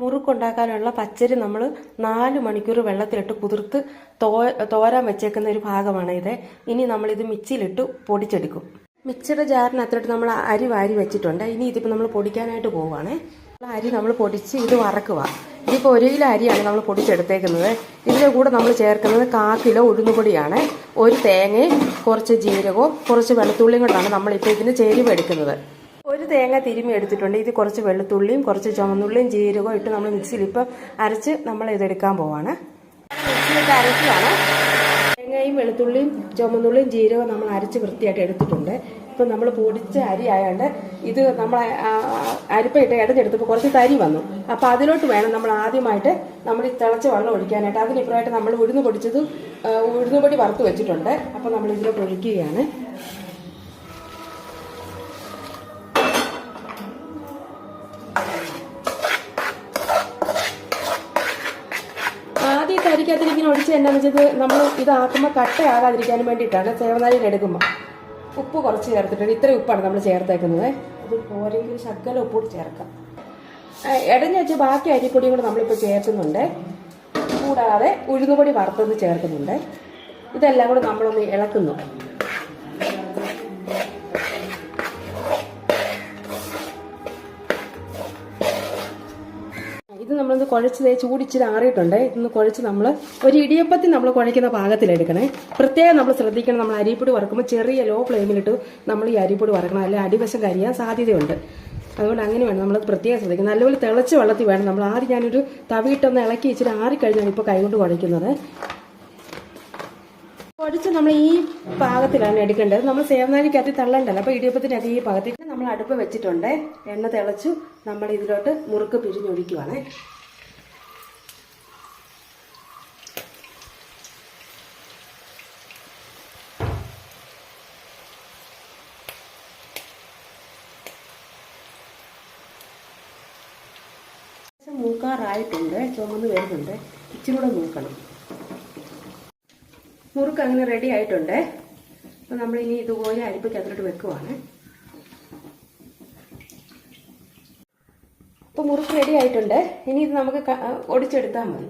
മുറുക്കുണ്ടാക്കാനുള്ള പച്ചരി നമ്മൾ നാല് മണിക്കൂർ വെള്ളത്തിലിട്ട് കുതിർത്ത് തോ തോരാൻ വെച്ചേക്കുന്ന ഒരു ഭാഗമാണ് ഇത്. ഇനി നമ്മൾ ഇത് മിക്സിയിലിട്ട് പൊടിച്ചെടുക്കും. മിക്സിയുടെ ജാറിനകത്തോട്ട് നമ്മൾ അരി വാരി വെച്ചിട്ടുണ്ട്. ഇനി ഇതിപ്പോൾ നമ്മൾ പൊടിക്കാനായിട്ട് പോവുകയാണേ അരി നമ്മൾ പൊടിച്ച് ഇത് വറക്കുക. ഇതിപ്പോൾ ഒരു കിലോ അരിയാണ് നമ്മൾ പൊടിച്ചെടുത്തേക്കുന്നത്. ഇതിന്റെ കൂടെ നമ്മൾ ചേർക്കുന്നത് കാ കിലോ ഉഴുന്നുപൊടിയാണ്. ഒരു തേങ്ങയും കുറച്ച് ജീരകവും കുറച്ച് വെളുത്തുള്ളിയും കൊണ്ടാണ് നമ്മളിപ്പോൾ ഇതിന് ചേരുവ എടുക്കുന്നത്. ഒരു തേങ്ങ തിരുമ്മി എടുത്തിട്ടുണ്ട്. ഇത് കുറച്ച് വെളുത്തുള്ളിയും കുറച്ച് ചുമന്നുള്ളിയും ജീരകവും ഇട്ട് നമ്മൾ മിക്സിയിൽ ഇപ്പം അരച്ച് നമ്മൾ ഇതെടുക്കാൻ പോവാണ്. മിക്സിയിലിട്ട് അരക്കുകയാണ്. തേങ്ങയും വെളുത്തുള്ളിയും ചുമന്നുള്ളിയും ജീരകവും നമ്മൾ അരച്ച് വൃത്തിയായിട്ട് എടുത്തിട്ടുണ്ട്. ഇപ്പം നമ്മൾ പൊടിച്ച അരി ആയതുകൊണ്ട് ഇത് നമ്മൾ അരിപ്പയിട്ട് ഇടഞ്ഞെടുത്തപ്പോൾ കുറച്ച് തരി വന്നു. അപ്പം അതിലോട്ട് വേണം നമ്മൾ ആദ്യമായിട്ട് നമ്മൾ ഈ തിളച്ച വെള്ളം ഒഴിക്കാനായിട്ട്. അതിനിപ്പുറമായിട്ട് നമ്മൾ ഉഴുന്ന് പൊടിച്ചതും ഉഴുന്നുപൊടി വറുത്ത് വെച്ചിട്ടുണ്ട്. അപ്പം നമ്മൾ ഇതിലോട്ട് ഒഴിക്കുകയാണ്. ആദ്യം കരിക്കകത്തിൽ ഇങ്ങനെ ഒഴിച്ച് എന്നാന്ന് വെച്ചത് നമ്മൾ ഇതാക്കുമ്പോൾ കട്ടയാകാതിരിക്കാൻ വേണ്ടിയിട്ടാണ് സേവനാരിയിൽ എടുക്കുമ്പോൾ ഉപ്പ് കുറച്ച് ചേർത്തിട്ടുണ്ട്. ഇത്രയും ഉപ്പാണ് നമ്മൾ ചേർത്തേക്കുന്നത്. അത് പോരെങ്കിൽ ശക്കല ഉപ്പ് കൂടി ചേർക്കാം. ഇടഞ്ഞ് വെച്ച് ബാക്കി അരിപ്പൊടിയും കൂടെ നമ്മളിപ്പോൾ ചേർക്കുന്നുണ്ട്. കൂടാതെ ഉഴുന്നുപൊടി വറുത്തത് ചേർക്കുന്നുണ്ട്. ഇതെല്ലാം കൂടെ നമ്മളൊന്ന് ഇളക്കുന്നു. നമ്മളൊന്ന് കുഴച്ച് ചൂടിച്ചിരി ആറിയിട്ടുണ്ട്. ഇതൊന്ന് കുഴച്ച് നമ്മൾ ഒരു ഇടിയപ്പത്തിൽ നമ്മൾ കുഴയ്ക്കുന്ന പാകത്തിലെടുക്കണേ. പ്രത്യേകം നമ്മൾ ശ്രദ്ധിക്കണം. നമ്മൾ അരിപ്പൊടി വറക്കുമ്പോൾ ചെറിയ ലോ ഫ്ലെയിമിലിട്ട് നമ്മൾ ഈ അരിപ്പൊടി വറക്കണം. അല്ലെങ്കിൽ അടിവശം കരിയാൻ സാധ്യതയുണ്ട്. അതുകൊണ്ട് അങ്ങനെ വേണം. നമ്മൾ പ്രത്യേകം ശ്രദ്ധിക്കണം. നല്ലപോലെ തിളച്ച് വെള്ളത്തിൽ വേണം. നമ്മൾ ആദ്യം ഞാനൊരു തവിയിട്ടൊന്ന് ഇളക്കി ഇച്ചിരി ആറിക്കഴിഞ്ഞാണ് ഇപ്പോൾ കൈകൊണ്ട് കുഴയ്ക്കുന്നത്. കുഴച്ച് നമ്മൾ ഈ പാകത്തിലാണ് എടുക്കേണ്ടത്. നമ്മൾ സേവനാരിക്കകത്ത് തള്ളണ്ടല്ലോ. അപ്പോൾ ഇടിയപ്പത്തിനകത്ത് ഈ പാകത്തിൽ നമ്മൾ അടുപ്പ് വെച്ചിട്ടുണ്ട്. എണ്ണ തിളച്ചു നമ്മൾ ഇതിലോട്ട് മുറുക്ക് പിഴിഞ്ഞൊഴിക്കുവാണ്. മൂക്കാറായിട്ടുണ്ട് ചുമന്ന് വരുന്നുണ്ട്. ഇച്ചിരി കൂടെ നോക്കണം. മുറുക്ക് അങ്ങനെ റെഡി ആയിട്ടുണ്ട്. അപ്പോൾ നമ്മൾ ഇനി ഇതുപോലെ അരിപ്പയ്ക്കകത്തോട്ട് വെക്കുവാണ്. അപ്പോൾ മുറുക്ക് റെഡി ആയിട്ടുണ്ട്. ഇനി ഇത് നമുക്ക് ഒടിച്ചെടുത്താൽ മതി.